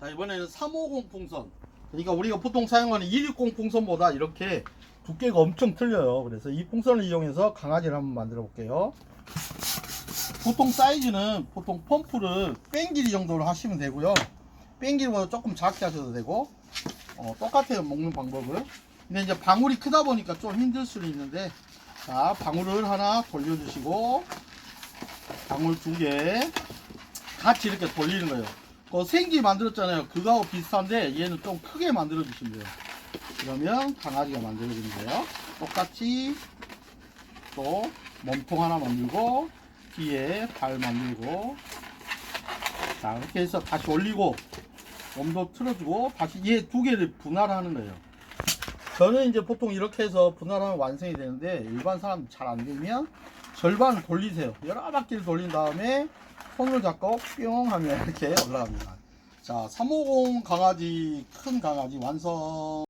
자 이번에는 350 풍선. 그러니까 우리가 보통 사용하는 260 풍선보다 이렇게 두께가 엄청 틀려요. 그래서 이 풍선을 이용해서 강아지를 한번 만들어 볼게요. 보통 사이즈는 보통 펌프를 뺑길이 정도로 하시면 되고요. 뺑길보다 조금 작게 하셔도 되고 어, 똑같아요 먹는 방법은 근데 이제 방울이 크다 보니까 좀 힘들 수는 있는데 자 방울을 하나 돌려주시고 방울 두 개 같이 이렇게 돌리는 거예요 그 생기 만들었잖아요. 그거하고 비슷한데 얘는 좀 크게 만들어 주시면 돼요. 그러면 강아지가 만들어지는 거예요. 똑같이 또 몸통 하나 만들고 뒤에 발 만들고 자 이렇게 해서 다시 올리고 몸도 틀어주고 다시 얘 두 개를 분할하는 거예요 저는 이제 보통 이렇게 해서 분할하면 완성이 되는데 일반 사람 잘 안 되면 절반 돌리세요. 여러 바퀴를 돌린 다음에 손을 잡고 뿅 하면 이렇게 올라갑니다. 자 350 강아지 큰 강아지 완성